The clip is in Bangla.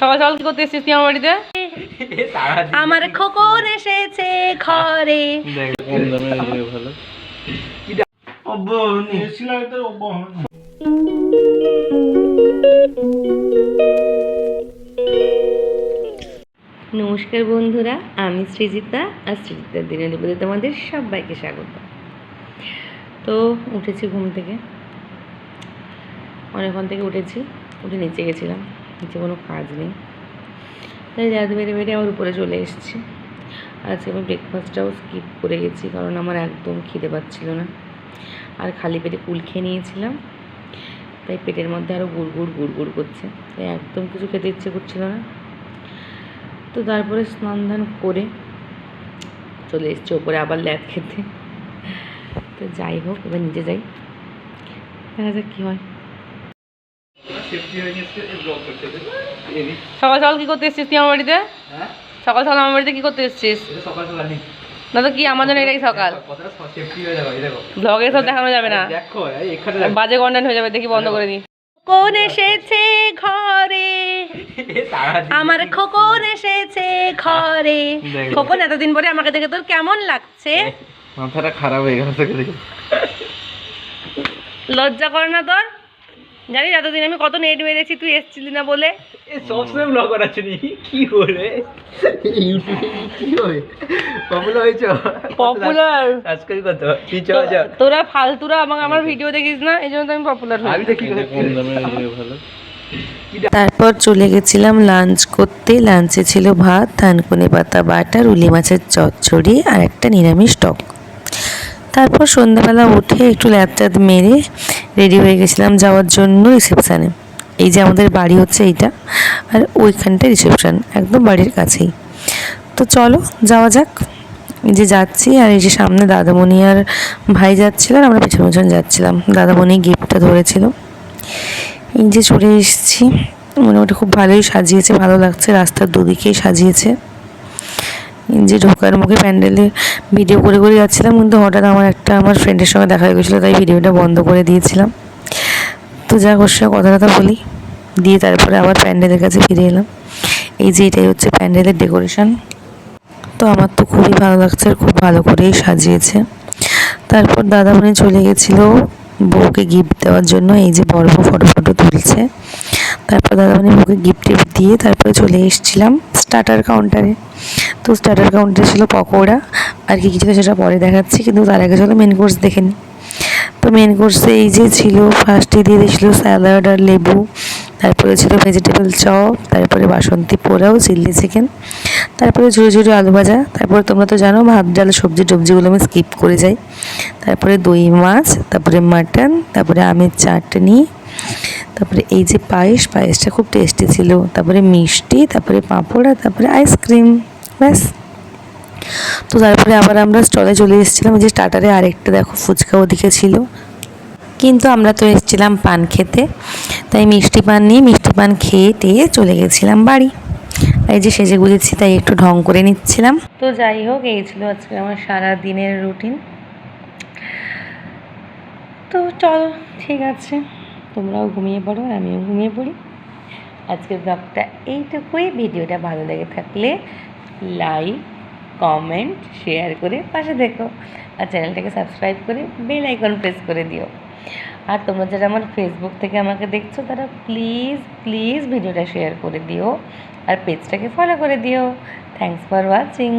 সকাল সকাল কি করতে এসেছিস তুই আমার বাড়িতে? আমার খোকন এসেছে ঘরে। নমস্কার বন্ধুরা আমি সৃজিতা আর সৃজিতার দিনের দুপুরে তোমাদের সবাইকে স্বাগত। তো উঠেছি ঘুম থেকে। অনেকক্ষণ থেকে উঠেছি। উঠে নিচে গেছিলাম। নিচে কোনো কাজ নেই। তাই রাত বেড়ে বেড়ে আমার উপরে চলে এসেছি। আজকে আমি ব্রেকফাস্টটাও স্কিপ করে গেছি, কারণ আমার একদম খিদে পাচ্ছিল না। আর খালি পেটে কুল খেয়ে নিয়েছিলাম। তাই পেটের মধ্যে আরও গুড়গুড় গুড়গুড় করছে। তাই একদম কিছু খেতে ইচ্ছে করছিল না। তো তারপরে স্নান ধান করে চলে এসছি ওপরে আবার ল্যাদ খেতে। তো যাই হোক, এবার নিজে যাই। দেখা যাক কী হয়। সকাল সকাল কি করতে এসেছিস তুই আমার বাড়িতে? সকাল সকাল আমার বাড়িতে কি করতে এসেছিস? সকাল সকাল নেই। না তো কি আমার জন্য এটাই সকাল। কথাটা সেফটি হয়ে যাবে এই দেখো। ব্লগে সব দেখানো যাবে না। দেখো এই এখানে দেখো। বাজে কন্টেন্ট হয়ে যাবে দেখি বন্ধ করে দিই। কোন এসেছে ঘরে। আমার খোকন এসেছে ঘরে। খোকন এতদিন পরে আমাকে দেখে তোর কেমন লাগছে? মাথাটা খারাপ হয়ে গেল তোকে দেখে। লজ্জা করে না তোর? জানিস এতদিন আমি কত নেট মেরেছি তুই এসছিলি না বলে? সবসময় ব্লগ করাচ্ছে নি? কি করে ইউটিউবে কি হবে? পপুলার হয়েছো? কি তোরা ফালতুরা আমাকে আমার ভিডিও দেখিস না এই জন্য তো আমি পপুলার হই আমি দেখি। ভালো? তারপর চলে গেছিলাম লাঞ্চ করতে। লাঞ্চে ছিল ভাত থানকুনি পাতা বাটা রুলি মাছের চচ্চড়ি আর একটা নিরামিষ টক। তারপর সন্ধ্যাবেলা উঠে একটু ল্যাপচাদ মেরে রেডি হয়ে গেছিলাম যাওয়ার জন্য রিসেপশানে এই যে আমাদের বাড়ি হচ্ছে এইটা, আর ওইখানটা রিসেপশান, একদম বাড়ির কাছেই। তো চলো, যাওয়া যাক। এই যে যাচ্ছি, আর এই যে সামনে দাদামণি আর ভাই যাচ্ছিল, আর আমরা পেছন পেছন যাচ্ছিলাম। দাদামণি গিফটটা ধরেছিল। এই যে চলে এসেছি। মোটামুটি খুব ভালোই সাজিয়েছে, ভালো লাগছে, রাস্তার দুদিকেই সাজিয়েছে। যে ঢোকার মুখে প্যান্ডেলে ভিডিও করে করে যাচ্ছিলাম, কিন্তু হঠাৎ আমার একটা আমার ফ্রেন্ডের সঙ্গে দেখা হয়ে গেছিল, তাই ভিডিওটা বন্ধ করে দিয়েছিলাম। তো যা ওর সঙ্গে কথা কথা বলি। দিয়ে তারপরে আবার প্যান্ডেলের কাছে ফিরে এলাম। এই যে এটাই হচ্ছে প্যান্ডেলের ডেকোরেশন তো আমার তো খুবই ভালো লাগছে, আর খুব ভালো করেই সাজিয়েছে। তারপর দাদা মনে চলে গেছিল বউকে গিফট দেওয়ার জন্য, এই যে বড় ফটো ফটো তুলছে। তারপর দাদামণি বউকে গিফট টিফট দিয়ে তারপরে চলে এসেছিলাম স্টার্টার কাউন্টারে তো স্টার্টার কাউন্টারে ছিল পকোড়া, আর কি কিছু সেটা পরে দেখাচ্ছি, কিন্তু তার আগে চলো মেন কোর্স দেখে নিই তো মেন কোর্সে এই যে ছিল ফার্স্টে দিয়ে দিয়েছিল স্যালাড আর লেবু, তারপরে ছিল ভেজিটেবল চপ তারপরে বাসন্তী পোলাও চিলি চিকেন তারপরে ঝুড়ি ঝুড়ি আলু ভাজা, তারপরে তোমরা তো জানো ভাত, ডাল, সবজি, টবজিগুলো আমি স্কিপ করে যাই। তারপরে দই, মাছ, তারপরে মাটন তারপরে আমের চাটনি তারপরে এই যে পায়েস, পায়েসটা খুব টেস্টি ছিল। তারপরে মিষ্টি, তারপরে পাঁপড় তারপরে আইসক্রিম ব্যাস। তো তারপরে আবার আমরা স্টলে চলে এসেছিলাম। যে স্টার্টারে আরেকটা দেখো, ফুচকা ওদিকে ছিল। কিন্তু আমরা তো এসেছিলাম পান খেতে। তাই মিষ্টি পান নিয়ে মিষ্টি পান খেয়ে টেয়ে চলে গেছিলাম বাড়ি। এই যে সেজে গুজেছি, তাই একটু ঢং করে নিচ্ছিলাম। তো যাই হোক, এই ছিল আজকে আমার সারা দিনের রুটিন তো চলো, ঠিক আছে। তোমরাও ঘুমিয়ে পড়ো আর আমিও ঘুমিয়ে পড়ি। আজকের ব্লগটা এইটুকুই। ভিডিওটা ভালো লেগে থাকলে লাইক, কমেন্ট, শেয়ার করে পাশে দেখো আর চ্যানেলটাকে সাবস্ক্রাইব করে বেল আইকন প্রেস করে দিও। আর তোমরা যারা আমার ফেসবুক থেকে আমাকে দেখছ, তারা প্লিজ প্লিজ ভিডিওটা শেয়ার করে দিও। আর পেজটাকে ফলো করে দিও। Thanks for watching